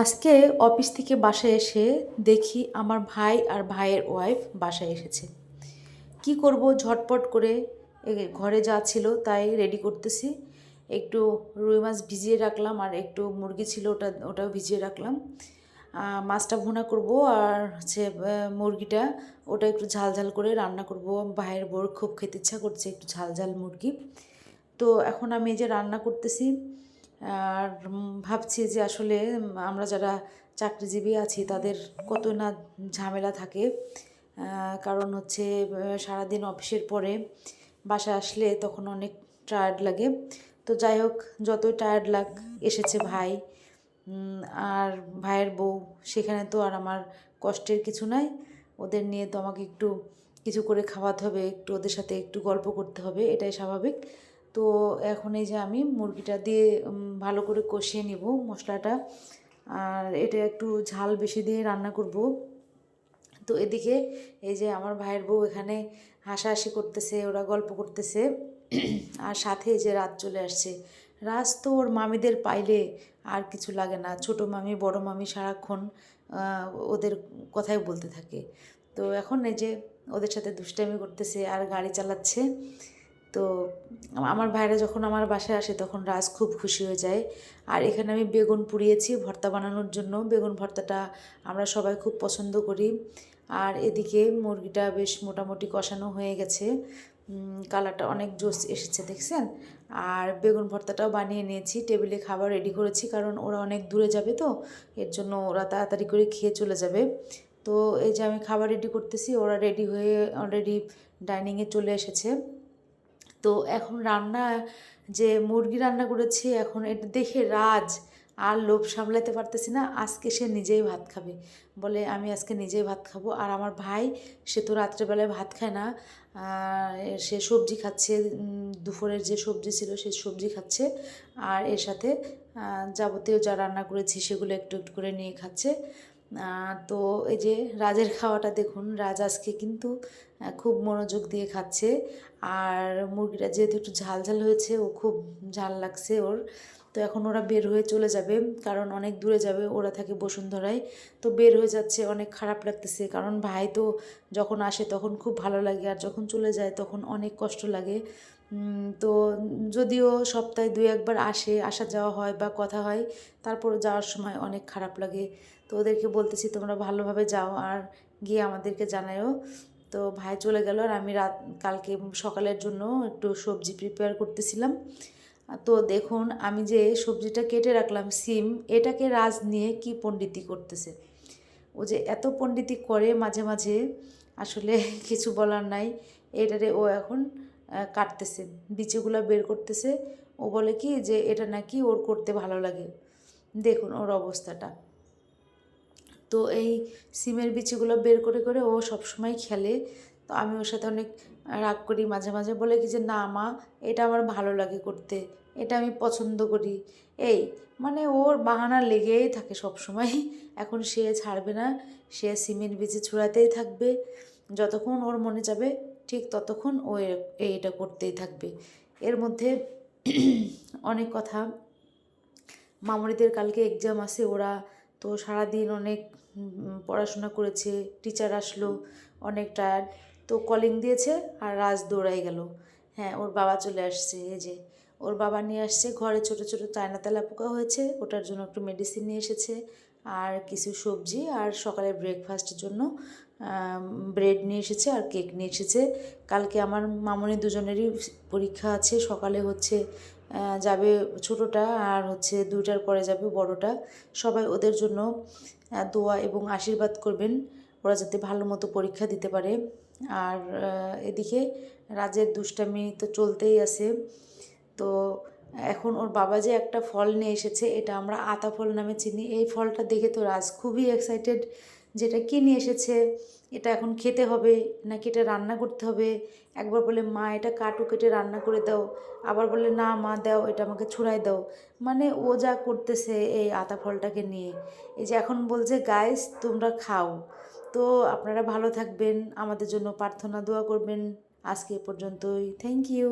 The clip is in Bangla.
আজকে অফিস থেকে বাসায় এসে দেখি আমার ভাই আর ভাইয়ের ওয়াইফ বাসায় এসেছে। কি করব ঝটপট করে? ঘরে যা ছিল তাই রেডি করতেছি। একটু রুই মাছ ভিজিয়ে রাখলাম আর একটু মুরগি ছিল ওটা, ওটাও ভিজিয়ে রাখলাম। মাছটা ভুনা করব আর হচ্ছে মুরগিটা ওটা একটু ঝাল ঝাল করে রান্না করব। ভাইয়ের বোর খুব খেতে ইচ্ছা করছে একটু ঝাল ঝাল মুরগি। তো এখন আমি যে রান্না করতেছি আর ভাবছি যে আসলে আমরা যারা চাকরিজীবী আছি, তাদের কত না ঝামেলা থাকে। কারণ হচ্ছে সারাদিন অফিসের পরে বাসায় আসলে তখন অনেক টায়ার্ড লাগে। তো যাই হোক যতই টায়ার্ড লাগ এসেছে ভাই আর ভাইয়ের বউ, সেখানে তো আর আমার কষ্টের কিছু নাই। ওদের নিয়ে তো আমাকে একটু কিছু করে খাওয়াতে হবে, একটু ওদের সাথে একটু গল্প করতে হবে, এটাই স্বাভাবিক। তো এখন এই যে আমি মুরগিটা দিয়ে ভালো করে কষিয়ে নিব মশলাটা। আর এটা একটু ঝাল বেশি দিয়ে রান্না করব। তো এদিকে এই যে আমার ভাইয়ের বউ এখানে হাসাহাসি করতেছে, ওরা গল্প করতেছে। আর সাথে যে রাত চলে আসছে। রাজ তো ওর মামিদের পাইলে আর কিছু লাগে না। ছোট মামি, বড় মামি সারাক্ষণ ওদের কথাই বলতে থাকে। তো এখন এই যে ওদের সাথে দুষ্টামি করতেছে আর গাড়ি চালাচ্ছে। তো আমার ভাইরা যখন আমার বাসায় আসে তখন রাজ খুব খুশি হয়ে যায়। আর এখানে আমি বেগুন পুড়িয়েছি, ভর্তা বানানোর জন্য। বেগুন ভর্তাটা আমরা সবাই খুব পছন্দ করি। আর এদিকে মুরগিটা বেশ মোটামুটি কষানো হয়ে গেছে। কালারটা অনেক জোস এসেছে, দেখছেন? আর বেগুন ভর্তাটাও বানিয়ে নিয়েছি, টেবিলে খাবার রেডি করেছি, কারণ ওরা অনেক দূরে যাবে তো, এর জন্য ওরা তাড়াতাড়ি করে খেয়ে চলে যাবে। তো এই যে আমি খাবার রেডি করতেছি, ওরা রেডি হয়ে অলরেডি ডাইনিংয়ে চলে এসেছে। তো এখন রান্না, যে মুরগি রান্না করেছি, এখন এটা দেখে রাজ আর লোভ সামলাতে পারতেছি না, আজকে সে নিজেই ভাত খাবে। বলে, আমি আজকে নিজেই ভাত খাব। আর আমার ভাই, সে তো রাত্রেবেলায় ভাত খায় না সে সবজি খাচ্ছে দুপুরের যে সবজি ছিল সে সবজি খাচ্ছে। আর এর সাথে যাবতীয় যা রান্না করেছি সেগুলো একটু একটু করে নিয়ে খাচ্ছে। তো এই যে রাজের খাওয়াটা দেখুন, রাজ আজকে কিন্তু খুব মনোযোগ দিয়ে খাচ্ছে। আর মুরগিটা যেহেতু একটু ঝাল ঝাল হয়েছে, ও খুব ঝাল লাগছে ওর। তো এখন ওরা বের হয়ে চলে যাবে, কারণ অনেক দূরে যাবে, ওরা থাকে বসুন্ধরায়। তো বের হয়ে যাচ্ছে, অনেক খারাপ লাগতেছে, কারণ ভাই তো যখন আসে তখন খুব ভালো লাগে, আর যখন চলে যায় তখন অনেক কষ্ট লাগে। তো যদিও সপ্তাহে দুই একবার আসে, আসা যাওয়া হয় বা কথা হয় তারপর যাওয়ার সময় অনেক খারাপ লাগে। তো ওদেরকে বলতেছি, তোমরা ভালোভাবে যাও আর গিয়ে আমাদেরকে জানায়ও। তো ভাই চলে গেল, আর আমি রাত, কালকে সকালের জন্য একটু সবজি প্রিপেয়ার করতেছিলাম। তো দেখুন, আমি যে সবজিটা কেটে রাখলাম, সিম, এটাকে রাজ নিয়ে কি পণ্ডিতি করতেছে? ও যে এত পণ্ডিতি করে মাঝে মাঝে, আসলে কিছু বলার নাই। এটারে ও এখন কাটতেছে বিচিগুলো বের করতেছে। ও বলে কি যে এটা নাকি ওর করতে ভালো লাগে। দেখুন ওর অবস্থাটা। তো এই সিমের বিচিগুলো বের করে করে ও সবসময় খেলে। তো আমি ওর সাথে অনেক রাগ করি মাঝে মাঝে। বলে কি যে, না মা, এটা আমার ভালো লাগে করতে। এটা আমি পছন্দ করি। এই মানে ওর বাহানা লেগেই থাকে সব সময় এখন সে ছাড়বে না, সে সিমেন্ট বিচি ছুড়াতেই থাকবে। যতক্ষণ ওর মনে যাবে, ঠিক ততক্ষণ ও এটা করতেই থাকবে। এর মধ্যে অনেক কথা। মামনিদের কালকে এক্সাম আছে, ওরা তো সারাদিন অনেক পড়াশোনা করেছে টিচার আসলো, অনেক টায়ার্ড তো কলিং দিয়েছে আর রাজ দৌড়াই গেল। হ্যাঁ ওর বাবা চলে আসছে, এই যে। ওর বাবা নিয়ে আসছে ঘরে ছোট ছোট চায়না তেলা পোকা হয়েছে, ওটার জন্য একটু মেডিসিন নিয়ে এসেছে। আর কিছু সবজি আর সকালে ব্রেকফাস্টের জন্য ব্রেড নিয়ে এসেছে আর কেক নিয়ে এসেছে। কালকে আমার মামনি দুজনেরই পরীক্ষা আছে, সকালে হচ্ছে যাবে ছোটোটা আর হচ্ছে দুইটার পরে যাবে বড়টা। সবাই ওদের জন্য দোয়া এবং আশীর্বাদ করবেন, ওরা যাতে ভালো মতো পরীক্ষা দিতে পারে। আর এদিকে রাজের দুষ্টামি তো চলতেই আছে। তো এখন ওর বাবা যে একটা ফল নিয়ে এসেছে, এটা আমরা আতা ফল নামে চিনি। এই ফলটা দেখে তো রাজ খুবই এক্সাইটেড যেটা কি নিয়ে এসেছে, এটা এখন খেতে হবে নাকি এটা রান্না করতে হবে। একবার বলে, মা, এটা কাটু কেটে রান্না করে দাও। আবার বলে, না মা, দাও, এটা আমাকে ছুড়াই দাও। মানে ও যা করতেছে এই আতা ফলটাকে নিয়ে। এই যে এখন বলছে গাইস তোমরা খাও। তো আপনারা ভালো থাকবেন, আমাদের জন্য প্রার্থনা, দোয়া করবেন। আজকে এ পর্যন্তই। Thank you